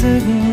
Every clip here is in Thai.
certain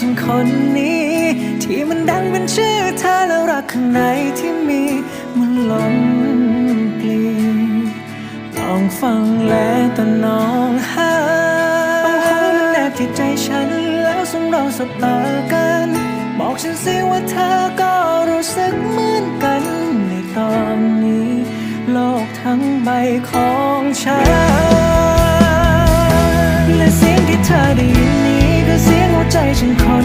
ฉันคนนี้ ที่มันดังเป็นชื่อเธอแล้วรักข้างในที่มีมันล้นปลีลองฟังและตะนองหาเอาหัวมันแนบที่ใจฉันแล้วสมเราสบตากัน บอกฉันสิว่าเธอก็รู้สึกเหมือนกันในตอนนี้ โลกทั้งใบของฉัน และ